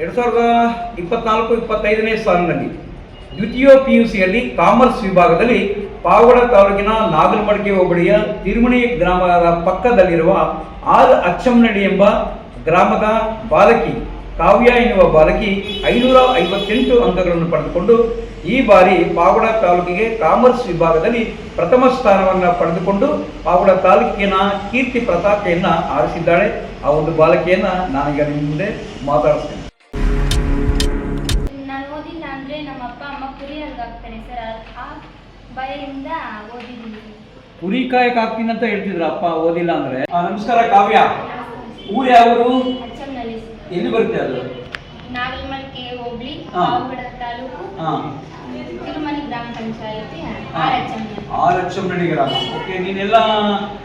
ಎರಡು ಸಾವಿರದ ಇಪ್ಪತ್ನಾಲ್ಕು, ಇಪ್ಪತ್ತೈದನೇ ಸಾಲಿನಲ್ಲಿ ದ್ವಿತೀಯ ಪಿ ಯು ಸಿಯಲ್ಲಿ ಕಾಮರ್ಸ್ ವಿಭಾಗದಲ್ಲಿ ಪಾವಗಡ ತಾಲೂಕಿನ ನಾಗಲಮಡಿಕೆ ಹೋಬಳಿಯ ತಿರುಮಣಿ ಗ್ರಾಮದ ಪಕ್ಕದಲ್ಲಿರುವ ಆರ್ ಅಚ್ಚಂನಡಿ ಎಂಬ ಗ್ರಾಮದ ಬಾಲಕಿ ಕಾವ್ಯ ಎನ್ನುವ ಬಾಲಕಿ ಐನೂರ ಐವತ್ತೆಂಟು ಅಂಕಗಳನ್ನು ಪಡೆದುಕೊಂಡು ಈ ಬಾರಿ ಪಾವಗಡ ತಾಲೂಕಿಗೆ ಕಾಮರ್ಸ್ ವಿಭಾಗದಲ್ಲಿ ಪ್ರಥಮ ಸ್ಥಾನವನ್ನು ಪಡೆದುಕೊಂಡು ಪಾವಗಡ ತಾಲೂಕಿನ ಕೀರ್ತಿ ಪ್ರತಾಪೆಯನ್ನು ಆರಿಸಿದ್ದಾಳೆ. ಆ ಒಂದು ಬಾಲಕಿಯನ್ನು ನಾನೀಗ ನಿಮ್ಮ ಮುಂದೆ ಮಾತಾಡಿಸ್ತೇನೆ. ನಮ್ಮ ಅಪ್ಪ ಅಮ್ಮ ಕುರಿ ಸರ್. ಆ ಭಯದಿಂದ ಓದಿದ್ದೀನಿ. ಕುರಿ ಕಾಯಕ್ ಆಗ್ತೀನಿ ಅಂತ ಹೇಳ್ತಿದ್ರು ಅಪ್ಪ ಓದಿಲ್ಲ ಅಂದ್ರೆ. ಆ, ನಮಸ್ಕಾರ ಕಾವ್ಯ. ಊರ್ ಯಾವರು? ಅಚ್ಚಂನಲ್ಲಿ ಎಲ್ಲಿ ಬರುತ್ತೆ ಅದು? ನಾಗಲ್ಮಲ್ಕೆ ಹೋಗ್ಲಿ ಹಾ. ಪಾವಗಡ ತಾಲೂಕು. ಹಾ. ತಿರುಮಲಿ ಗ್ರಾಮ ಪಂಚಾಯತಿ ಹಾ. ಆರ್ ಅಚ್ಚಂನಲ್ಲಿ ಆರ್ ಅಚ್ಚಂನಡಿ ಗ್ರಾಮ. ಓಕೆ ನೀನೆಲ್ಲ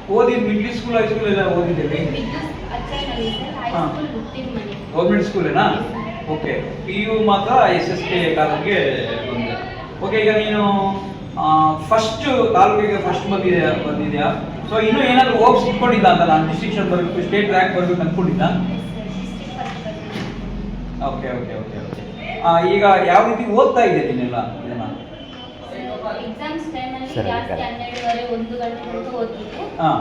ಓದಿದ್ ಮಿಡ್ಲ್ ಸ್ಕೂಲ್ ಹೈಸ್ಕೂಲ್ ಎಲ್ಲ ಓದಿದ್ದೇವೆ. ವಿದ್ಯುತ್ ಅಚ್ಚಂನಲ್ಲಿ ಸರ್. ಹಾ. ಹೈಸ್ಕೂಲ್ ತಿರುಮಲಿ ಗೌರ್ಮೆಂಟ್ ಸ್ಕೂಲೇನಾ ಓಕೆ ಪಿ ಯು ಮಾತ್ರ ಎಸ್ ಎಸ್ ಕೆ ಕಾಲೇಜ್ಗೆ ಬಂದೆ ಓಕೆ ಈಗ ನೀನು ಫಸ್ಟ್ ತಾಲೂಕಿಗೆ ಫಸ್ಟ್ ಬಂದಿದೆ ಬಂದಿದ್ಯಾ? ಸೊ ಇನ್ನೂ ಏನಾದರೂ ಹೋಪ್ಸ್ ಇಟ್ಕೊಂಡಿದ್ದ ಅಂತ ನಾನು ಡಿಸ್ಟಿಕ್ಷನ್ ಬರಬೇಕು ಸ್ಟೇಟ್ ರ್ಯಾಂಕ್ ಬರಬೇಕು ಅಂದ್ಕೊಂಡಿದ್ದ ಓಕೆ ಓಕೆ ಓಕೆ ಓಕೆ ಈಗ ಯಾವ ರೀತಿ ಓದ್ತಾ ಇದೆ ನೀನೆಲ್ಲ ಇದನ್ನ? ಎಕ್ಸಾಮ್ಸ್ ಟೈಮಲ್ಲಿ ಸರಿ, ಜಾಸ್ತಿ ಸರಿ. ಹನ್ನೆರಡುವರೆ ಒಂದು ಗಂಟೆ ತನಕ ಓದ್ತಿದ್ದೆ ಹಾಂ.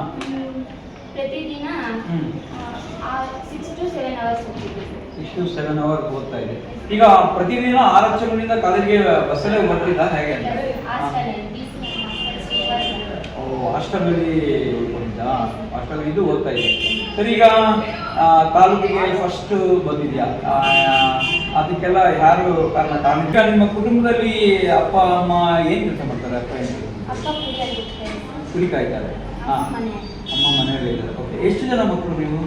ಪ್ರತಿದಿನ ಹ್ಞೂ ಸಿಕ್ಸ್ ಟು ಸೆವೆನ್ ಅವರ್ಸ್ ಓದ್ತಿದ್ದೆ. ಟು ಸೆವೆನ್ ಅವರ್ ಓದ್ತಾ ಇದೆ. ಈಗ ಪ್ರತಿದಿನ ಆರಕ್ಷಕರಿಂದ ಕಾಲೇಜ್ಗೆ ಬಸ್ಸಲ್ಲೇ ಬರ್ತಿದ್ದ ಹೇಗೆ ಓ ಹಾಸ್ಟೆಲಲ್ಲಿ ಉಳ್ಕೊಂಡಿದ್ದ ಹಾಸ್ಟೆಲ್ ಇದು ಓದ್ತಾ ಇದೆ. ಸರಿ ಈಗ ತಾಲೂಕಿಗೆ ಫಸ್ಟ್ ಬಂದಿದ್ಯಾ? ಅದಕ್ಕೆಲ್ಲ ಯಾರು ಕಾರಣ? ಕಾರಣ ನಿಮ್ಮ ಕುಟುಂಬದಲ್ಲಿ ಅಪ್ಪ ಅಮ್ಮ ಏನು ಕೆಲಸ ಮಾಡ್ತಾರೆ? ಅಪ್ಪ ಏನು ಅಪ್ಪ ಕುರಿಯಲ್ಲಿ ಇರ್ತಾರೆ. ಕುರಿ ಕಾಯ್ತಾರೆ. ಅಮ್ಮ ಹಾಂ ಅಮ್ಮ ಮನೆಯಲ್ಲಿ ಇದ್ದಾರೆ. ಓಕೆ ಎಷ್ಟು ಜನ ಮಕ್ಕಳು ನಾವು?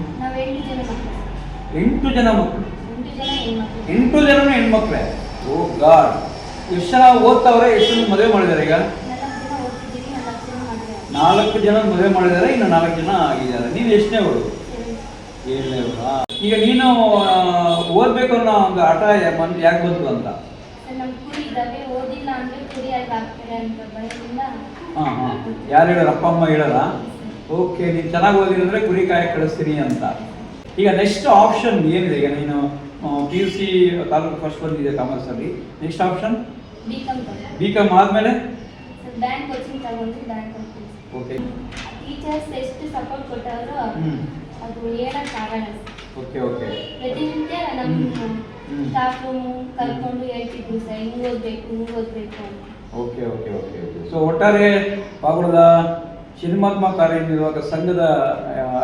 ಎಂಟು ಜನ ಮಕ್ಕಳು. ಎಂಟು ಜನ ಹೆಣ್ಮಕ್ಳು. Oh God. ಎಷ್ಟು ಜನ ಓದ್ತಾವ್ರೆ ಎಷ್ಟು ಜನ ಮದುವೆ ಮಾಡಿದ್ದಾರೆ ಈಗ? ನಾಲ್ಕು ಜನ ಮದುವೆ ಮಾಡಿದ್ದಾರೆ ಇನ್ನು ನಾಲ್ಕು ಜನ ಆಗಿದ್ದಾರೆ. ನೀವು ಎಷ್ಟನೇ ಅವರು. ಏಳನೇ ಈಗ ನೀನು ಓದ್ಬೇಕು ಅನ್ನೋ ಒಂದು ಹಠ ಯಾಕೆ ಬಂತು ಅಂತ? ಹಾಂ ಹಾಂ. ಯಾರು ಹೇಳೋರು ಅಪ್ಪ ಅಮ್ಮ ಹೇಳಲ್ಲ ಓಕೆ ನೀನು ಚೆನ್ನಾಗಿ ಓದಿದ್ರೆ ಕುರಿ ಕಾಯಕ್ಕೆ ಕಳಿಸ್ತೀನಿ ಅಂತ. ಈಗ ನೆಕ್ಸ್ಟ್ ಆಪ್ಷನ್ ಏನಿದೆ? ಈಗ ನೀನು P U C taluk first ಬಂದಿದೆ ಕಾಮರ್ಸಲ್ಲಿ ನೆಕ್ಸ್ಟ್ ಆಪ್ಷನ್ ಬಿ ಕಾಮ್ ಆದ್ಮೇಲೆ? ಬ್ಯಾಂಕ್ ಕೋಚಿಂಗ್ ತಗೊಂಡು ಬ್ಯಾಂಕ್ ಓಕೆ ಟೀಚರ್ಸ್ ಎಷ್ಟು ಸಪೋರ್ಟ್ ಕೊಟ್ಟವರು ಅದು ಹೇಳಕ್ ಆಗಲ್ಲ ಓಕೆ ಓಕೆ ಪ್ರತಿನಿತ್ಯ ನಮ್ಮ ಹ್ಮ್. ಸ್ಟಾಫ್ ರೂಮ್ ಕರ್ಕೊಂಡು ಹೇಳ್ತಿದ್ರು ಸರ್ ಹಿಂಗ್ ಓದ್ಬೇಕು ಹಿಂಗ್ ಓದ್ಬೇಕು okay okay okay okay so ಒಟ್ಟಾರೆ ಪಾಗುಳದ ಶಿವಮಾತ್ಮ ಕಾರ್ಯನಿರ್ವಾಹಕ ಸಂಘದ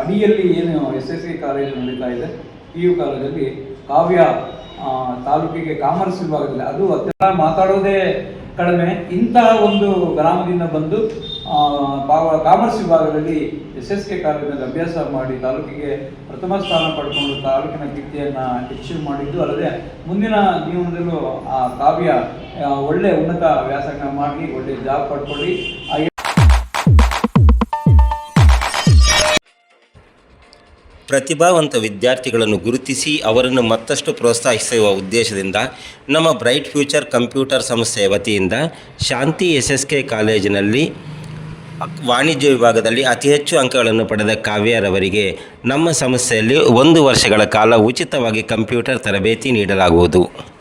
ಅಡಿಯಲ್ಲಿ ಏನು ಎಸ್ ಎಸ್ ಸಿ ಕಾಲೇಜು ನಡೀತಾ ಇದೆ ಪಿ ಯು ಕಾಲೇಜಲ್ಲಿ ಕಾವ್ಯ ತಾಲೂಕಿಗೆ ಕಾಮರ್ಸ್ ವಿಭಾಗದಲ್ಲಿ ಅದು ಅತ್ಯಂತ ಮಾತಾಡೋದೇ ಕಡಿಮೆ. ಇಂತಹ ಒಂದು ಗ್ರಾಮದಿಂದ ಬಂದು ಕಾಮರ್ಸ್ ವಿಭಾಗದಲ್ಲಿ ಎಸ್ ಎಸ್ ಕೆ ಕಾಲೇಜಿನಲ್ಲಿ ಅಭ್ಯಾಸ ಮಾಡಿ ತಾಲೂಕಿಗೆ ಪ್ರಥಮ ಸ್ಥಾನ ಪಡ್ಕೊಂಡು ತಾಲೂಕಿನ ಕೀರ್ತಿಯನ್ನು ಹೆಚ್ಚು ಮಾಡಿದ್ದು ಅಲ್ಲದೆ ಮುಂದಿನ ಜೀವನದಲ್ಲೂ ಆ ಕಾವ್ಯ ಒಳ್ಳೆ ಉನ್ನತ ವ್ಯಾಸಂಗ ಮಾಡಿ, ಒಳ್ಳೆ ಜಾಬ್ ಪಡ್ಕೊಳ್ಳಿ. ಪ್ರತಿಭಾವಂತ ವಿದ್ಯಾರ್ಥಿಗಳನ್ನು ಗುರುತಿಸಿ ಅವರನ್ನು ಮತ್ತಷ್ಟು ಪ್ರೋತ್ಸಾಹಿಸುವ ಉದ್ದೇಶದಿಂದ ನಮ್ಮ ಬ್ರೈಟ್ ಫ್ಯೂಚರ್ ಕಂಪ್ಯೂಟರ್ ಸಂಸ್ಥೆಯ ವತಿಯಿಂದ ಶಾಂತಿ ಎಸ್ ಎಸ್ ಕೆ ಕಾಲೇಜಿನಲ್ಲಿ ವಾಣಿಜ್ಯ ವಿಭಾಗದಲ್ಲಿ ಅತಿ ಹೆಚ್ಚು ಅಂಕಗಳನ್ನು ಪಡೆದ ಕಾವ್ಯರವರಿಗೆ ನಮ್ಮ ಸಂಸ್ಥೆಯಲ್ಲಿ ಒಂದು ವರ್ಷಗಳ ಕಾಲ ಉಚಿತವಾಗಿ ಕಂಪ್ಯೂಟರ್ ತರಬೇತಿ ನೀಡಲಾಗುವುದು.